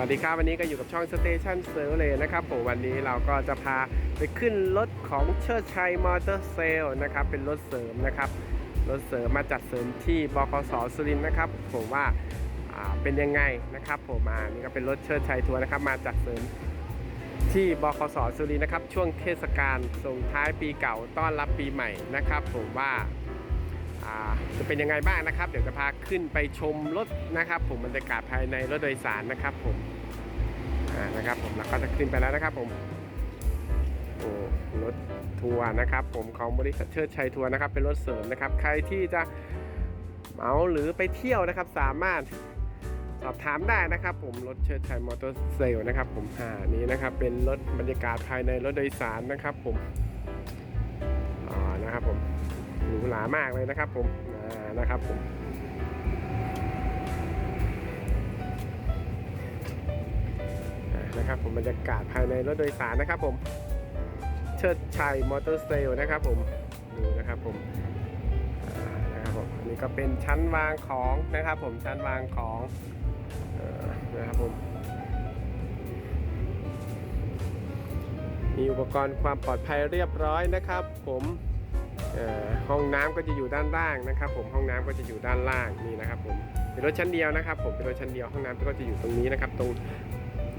วัสดีครับวันนี้ก็อยู่กับช่องสเตชันเซอร์เลยนะครับผมวันนี้เราก็จะพาไปขึ้นรถของเชิดชัยมอเตอร์เซลนะครับเป็นรถเสริมนะครับรถเสริมมาจัดเสริมที่บกสสุรินทร์นะครับผมว่าเป็นยังไงนะครับผมอ่านี่ก็เป็นรถเชิดชัยทัวร์นะครับมาจัดเสริมที่บคสสุรินทร์นะครับช่วงเทศกาลส่งท้ายปีเก่าต้อนรับปีใหม่นะครับผมว่า จะเป็นยังไงบ้างนะครับ เดี๋ยวจะพาขึ้นไปชมรถนะครับผมบรรยากาศภายในรถโดยสารนะครับผมนะครับผมแล้วก็จะขึ้นไปแล้วนะครับผมโอ้รถทัวร์นะครับ ผมของบริษัทเชิดชัยทัวร์นะครับ เป็นรถเสริมนะครับ ใครที่จะเมาหรือไปเที่ยวนะครับ สามารถสอบถามได้นะครับ ผมรถเชิดชัยมอเตอร์เซลนะครับ ผมอ่านี้นะครับ เป็นรถบรรยากาศภายในรถโดยสารนะครับ ผมอ่านะครับผม หรูหรามากเลยนะครับผมนะครับผมนะครับผมบรรยากาศภายในรถโดยสารนะครับผมเชิดชัยมอเตอร์เซลนะครับผมดูนะครับผมนะครับผมอันนี่ก็เป็นชั้นวางของนะครับผมชั้นวางของนะครับผมมีอุปกรณ์ความปลอดภัยเรียบร้อยนะครับผม ห้องน้ำก็จะอยู่ด้านล่างนะครับผมห้องน้ำก็จะอยู่ด้านล่างนี่นะครับผมเป็นรถชั้นเดียวนะครับ ผมเป็นรถชั้นเดียวห้องน้ำก็จะอยู่ตรงนี้นะครับ ตรง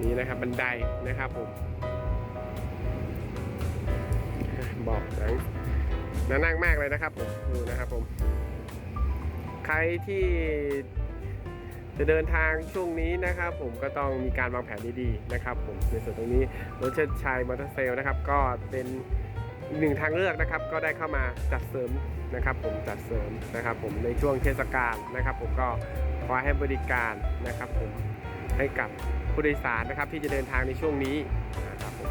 นี้นะครับบันไดนะครับผมบอกหนังน่านั่งมากเลยนะครับผมดูนะครับผม ใครที่จะเดินทางช่วงนี้นะครับผมก็ต้องมีการวางแผนดีๆนะครับ ผมในส่วนตรงนี้รถเชิดชัยมอเตอร์เซลนะครับ ก็เป็น หนึ่งทางเลือกนะครับก็ได้เข้ามาจัดเสริมนะครับ ผมจัดเสริมนะครับ ผมในช่วงเทศกาลนะครับ ผมก็คอยให้บริการนะครับ ผมให้กับผู้โดยสารนะครับ ที่จะเดินทางในช่วงนี้นะครับผม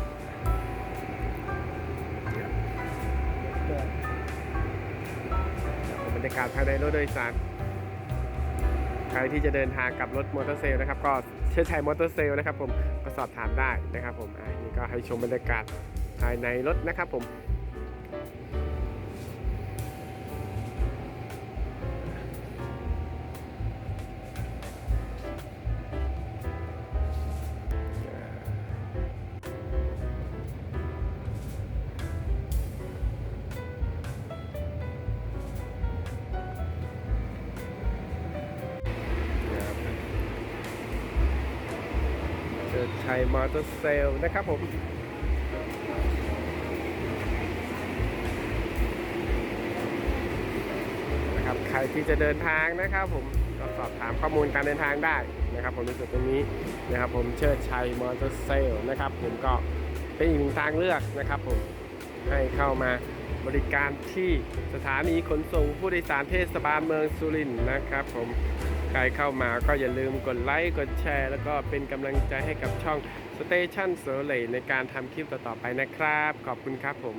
บรรยากาศภายในรถโดยสารใครที่จะเดินทางกับรถมอเตอร์เซลนะครับ ก็เชิญชัยมอเตอร์เซลนะครับ ผมก็สอบถามได้นะครับ ผมอ่านี่ก็ให้ชมบรรยากาศภายในรถนะครับผม เชิญชัยมอเตอร์เซลนะครับผมนะครับใครที่จะเดินทางนะครับผมก็สอบถามข้อมูลการเดินทางได้นะครับ ผมในส่วนตรงนี้นะครับ ผมเชิดชัยมอเตอร์เซลนะครับ ผมก็เป็นอีกหนึ่งทางเลือกนะครับ ผมให้เข้ามาบริการที่สถานีขนส่งผู้โดยสารเทศบาลเมืองสุรินทร์นะครับ ผม ใครเข้ามาก็อย่าลืมกดไลค์ กดแชร์ แล้วก็เป็นกำลังใจให้กับช่องสเตชันโซอร์เลในการทำคลิปต่อๆไปนะครับ ขอบคุณครับผม